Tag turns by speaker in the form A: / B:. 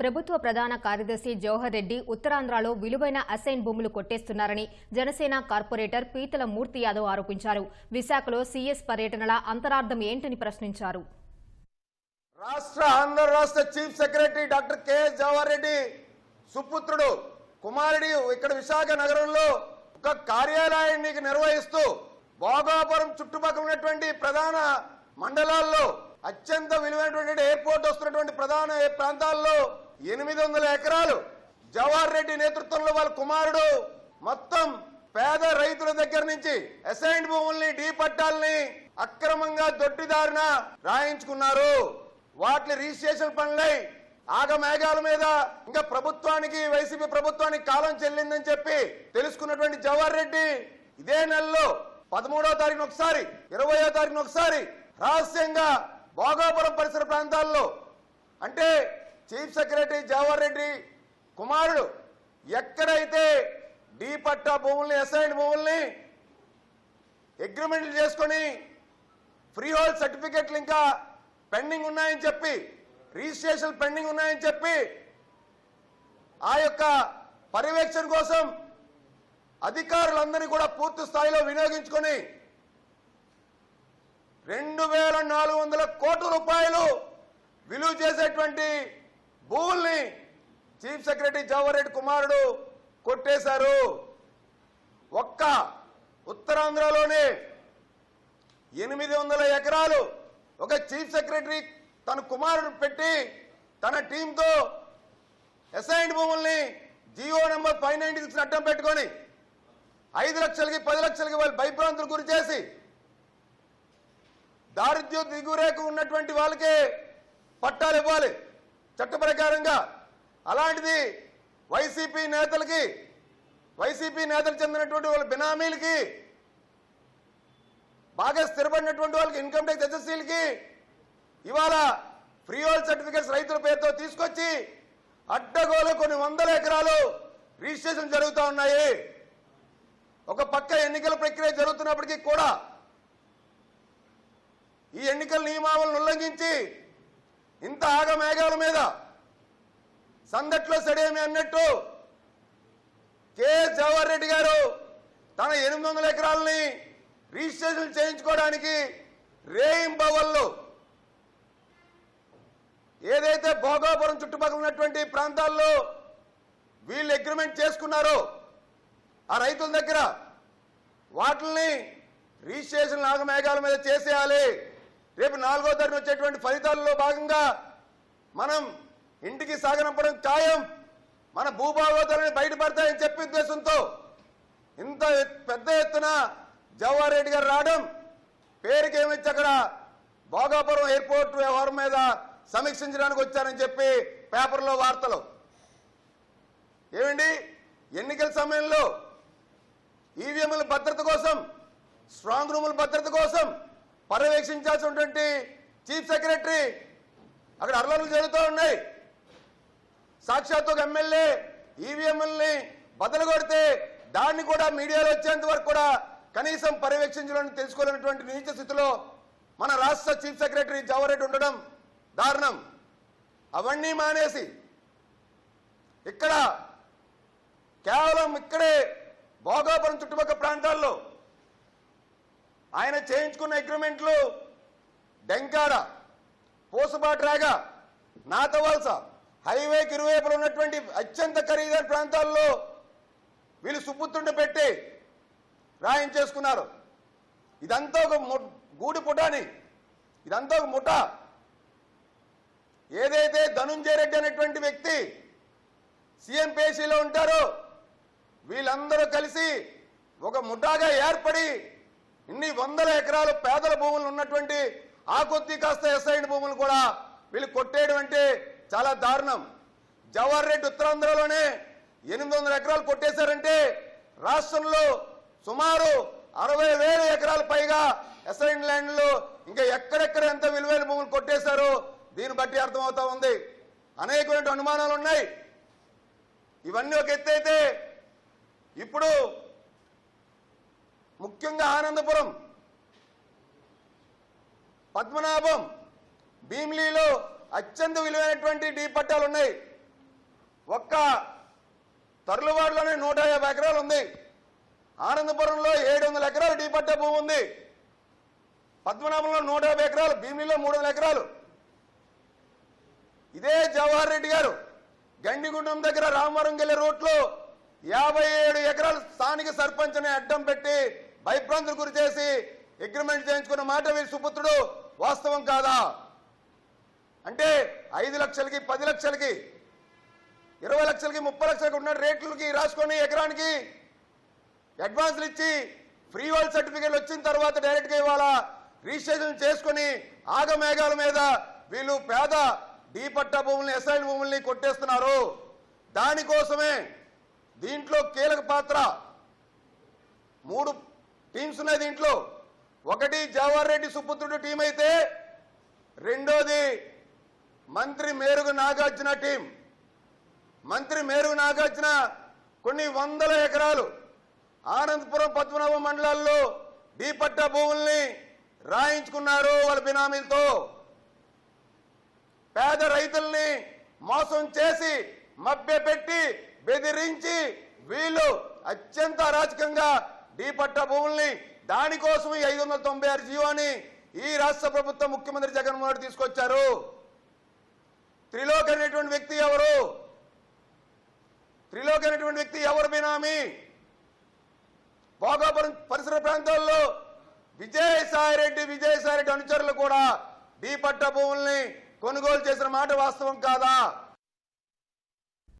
A: ప్రభుత్వ ప్రధాన కార్యదర్శి జవహర్ రెడ్డి ఉత్తరాంధ్రలో విలువైన అసైన్ భూములు కొట్టేస్తున్నారని జనసేన కార్పొరేటర్ పీతల మూర్తి యాదవ్ ఆరోపించారు. విశాఖలో సీఎస్ పర్యటనల అంతరార్థం ఏంటని ప్రశ్నించారు.
B: రాష్ట్ర ఆంధ్ర రాష్ట్ర chief secretary doctor K S Jawahar Reddy సుపుత్రుడు కుమారుడి ఇక్కడ విశాఖ నగరంలో ఒక కార్యాలయాన్ని నిర్వహిస్తూ భోగాపురం చుట్టుపక్కల ఉన్నటువంటి ప్రధాన మండలాల్లో అత్యంత విలువైనటువంటి ఎయిర్పోర్ట్ వస్తున్నటువంటి ప్రధాన ప్రాంతాల్లో ఎనిమిది వందల ఎకరాలు. జవహర్ రెడ్డి నేతృత్వంలో వాళ్ళ కుమారుడు మొత్తం పేద రైతుల దగ్గర నుంచి అసైన్డ్ భూముల్ని డీ పట్టాలని అక్రమంగా దొడ్డిదారిన రాయించుకున్నారు. వాటి రిజిస్ట్రేషన్ పనులై ఆగమేఘాల మీద ఇంకా ప్రభుత్వానికి వైసీపీ ప్రభుత్వానికి కాలం చెల్లిందని చెప్పి తెలుసుకున్నటువంటి జవహర్ రెడ్డి ఇదే నెలలో పదమూడవ తారీఖున ఒకసారి ఇరవయో తారీఖున ఒకసారి రహస్యంగా భోగాపురం పరిసర ప్రాంతాల్లో అంటే చీఫ్ సెక్రటరీ జవహర్ రెడ్డి కుమారుడు ఎక్కడైతే డీ పట్టా భూముల్ని అసైన్ భూముల్ని అగ్రిమెంట్లు చేసుకొని ఫ్రీ హోల్డ్ సర్టిఫికెట్లు ఇంకా పెండింగ్ ఉన్నాయని చెప్పి రిజిస్ట్రేషన్ పెండింగ్ ఉన్నాయని చెప్పి ఆ యొక్క పర్యవేక్షణ కోసం అధికారులందరినీ కూడా పూర్తి స్థాయిలో వినియోగించుకొని రెండు వేల నాలుగు వందల కోట్ల రూపాయలు విలువ చేసేటువంటి భూముల్ని చీఫ్ సెక్రటరీ జవహర్రెడ్డి కుమారుడు కొట్టేశారు. ఒక్క ఉత్తరాంధ్రలోనే ఎనిమిది వందల ఎకరాలు ఒక చీఫ్ సెక్రటరీ తన కుమారుడు పెట్టి తన టీంతో అసైన్డ్ భూముల్ని Jio number five ninety six అడ్డం పెట్టుకొని ఐదు లక్షలకి పది లక్షలకి వాళ్ళు భయభ్రాంతులు గురి చేసి దారిద్ర్య దిగురేఖ ఉన్నటువంటి వాళ్ళకే పట్టాలు ఇవ్వాలి. చట్ట ప్రకారంగా అలాంటిది వైసీపీ నేతలకి వైసీపీ నేతలు చెందినటువంటి వాళ్ళ బినామీలకి బాగా స్థిరపడినటువంటి వాళ్ళకి ఇన్కమ్ ట్యాక్స్ ఎస్ఎస్సీలకి ఇవాళ ఫ్రీ హోల్డ్ సర్టిఫికేట్స్ రైతుల పేరుతో తీసుకొచ్చి అడ్డగోలు కొన్ని వందల ఎకరాలు రిజిస్ట్రేషన్ జరుగుతూ ఉన్నాయి. ఒక పక్క ఎన్నికల ప్రక్రియ జరుగుతున్నప్పటికీ కూడా ఈ ఎన్నికల నియమావళిని ఉల్లంఘించి ఇంత ఆగమేఘాల మీద. సందట్లో సడేమి అన్నట్టు కె జవహర్ రెడ్డి గారు తన ఎనిమిది వందల ఎకరాలని రిజిస్ట్రేషన్ చేయించుకోవడానికి రేయింబవల్లో ఏదైతే భోగాపురం చుట్టుపక్కల ఉన్నటువంటి ప్రాంతాల్లో వీళ్ళు అగ్రిమెంట్ చేసుకున్నారో ఆ రైతుల దగ్గర వాటిల్ని రిజిస్ట్రేషన్ నాగమేఘాల మీద చేసేయాలి. రేపు నాలుగో తరగతి వచ్చేటువంటి ఫలితాల్లో భాగంగా మనం ఇంటికి సాగనంపడం ఖాయం. మన భూభాగోతాలని బయటపడతాయని చెప్పి ఉద్దేశంతో ఇంత పెద్ద ఎత్తున జవహర్ రెడ్డి గారు రావడం పేరుకి ఏమిచ్చి అక్కడ భోగాపురం ఎయిర్పోర్ట్ వ్యవహారం మీద సమీక్షించడానికి వచ్చారని చెప్పి పేపర్లో వార్తలు. ఏమండి? ఎన్నికల సమయంలో ఈవీఎంల భద్రత కోసం స్ట్రాంగ్ రూముల భద్రత పర్యవేక్షించాల్సినటువంటి చీఫ్ సెక్రటరీ అక్కడ అర్లలు జరుగుతూ ఉన్నాయి. సాక్షాత్ ఒక ఎమ్మెల్యే ఈవీఎంలని బదలు కొడితే దాన్ని కూడా మీడియాలో వచ్చేంత వరకు కూడా కనీసం పర్యవేక్షించాలని తెలుసుకోలేనటువంటి నీచ స్థితిలో మన రాష్ట్ర చీఫ్ సెక్రటరీ జవహర్రెడ్డి ఉండడం దారుణం. అవన్నీ మానేసి ఇక్కడ కేవలం ఇక్కడే భోగాపురం చుట్టుపక్కల ప్రాంతాల్లో ఆయన చేయించుకున్న అగ్రిమెంట్లు డెంకాడ పూసబాట్రాగ నాతవలస హైవేకి ఇరువైపులు ఉన్నటువంటి అత్యంత ఖరీదైన ప్రాంతాల్లో వీళ్ళు సుబ్బుతుండ పెట్టి రాయించేసుకున్నారు. ఇదంతా ఒక గూడి పుటాని. ఇదంతా ఒక ముఠ. ఏదైతే ధనుంజయ రెడ్డి అనేటువంటి వ్యక్తి సీఎం పేషీలో ఉంటారో వీళ్ళందరూ కలిసి ఒక ముఠాగా ఏర్పడి ఇన్ని వందల ఎకరాలు పేదల భూములు ఉన్నటువంటి ఆ కొద్ది కాస్త ఎస్ఐడ్ భూములు కూడా వీళ్ళు కొట్టేయడం అంటే చాలా దారుణం. జవహర్ రెడ్డి ఉత్తరాంధ్రలోనే ఎనిమిది వందల ఎకరాలు కొట్టేశారంటే రాష్ట్రంలో సుమారు అరవై వేల ఎకరాల పైగా ఎస్ఐన్ ల్యాండ్లు ఇంకా ఎక్కడెక్కడ ఎంత విలువైన భూములు కొట్టేశారో దీన్ని బట్టి అర్థమవుతా ఉంది. అనేకమైన అనుమానాలు ఉన్నాయి ఇవన్నీ ఒక ఎత్తు అయితే ఇప్పుడు ముఖ్యంగా ఆనందపురం. పద్మనాభం భీమిలీలో అత్యంత విలువైనటువంటి డీ పట్టాలు ఉన్నాయి. ఒక్క తరులవాడలోనే నూట యాభై ఎకరాలు ఉంది. ఆనందపురంలో ఏడు వందల ఎకరాలు డీ పట్టా భూమి ఉంది. పద్మనాభంలో నూట యాభై ఎకరాలు భీమిలిలో మూడు వందల ఎకరాలు. ఇదే జవహర్ రెడ్డి గారు గండిగుండం దగ్గర రామవరం గెల్లే రోడ్లో యాభై ఏడు ఎకరాలు స్థానిక సర్పంచ్ని అడ్డం పెట్టి భయభ్రాంతులు గురి చేసి అగ్రిమెంట్ చేయించుకున్న మాట వీరి సుపుత్రుడు వాస్తవం కాదా? అంటే ఐదు లక్షలకి పది లక్షలకి ఇరవై లక్షలకి ముప్పై లక్షలకి ఉన్న రేట్లకి రాసుకొని ఎకరానికి అడ్వాన్స్లు ఇచ్చి ఫ్రీ వాల్ సర్టిఫికేట్ వచ్చిన తర్వాత డైరెక్ట్గా ఇవాళ రిజిస్ట్రేషన్ చేసుకొని ఆగమేఘాల మీద వీళ్ళు పేద డీ పట్టా భూముల్ని ఎస్ఐల్ భూముల్ని కొట్టేస్తున్నారు. దానికోసమే దీంట్లో కీలక పాత్ర మూడు టీమ్స్ ఉన్నాయి దీంట్లో. ఒకటి జవహర్ రెడ్డి సుపుత్రుడు టీం అయితే రెండోది మంత్రి మేరుగు నాగార్జున టీం. మంత్రి మేరుగు నాగార్జున కొన్ని వందల ఎకరాలు ఆనందపురం పద్మనాభ మండలాల్లో డీపట్ట భూముల్ని రాయించుకున్నారు వాళ్ళ బినామీలతో. పేద రైతుల్ని మోసం చేసి మభ్యపెట్టి బెదిరించి వీళ్ళు అత్యంత అరాచకంగా డీపట్ట భూముల్ని దానికోసం ఈ ఐదు వందల తొంభై ఆరు జీవోని ఈ రాష్ట్ర ప్రభుత్వం ముఖ్యమంత్రి జగన్మోహన్ రెడ్డి తీసుకొచ్చారు. త్రిలోక్ అనేటువంటి వ్యక్తి ఎవరు? త్రిలోక్ అనేటువంటి వ్యక్తి ఎవరు బినామీ? భోగాపురం పరిసర ప్రాంతాల్లో విజయసాయిరెడ్డి రెడ్డి రెడ్డి అనుచరులు కూడా డీ పట్ట భూముల్ని కొనుగోలు చేసిన మాట వాస్తవం కాదా?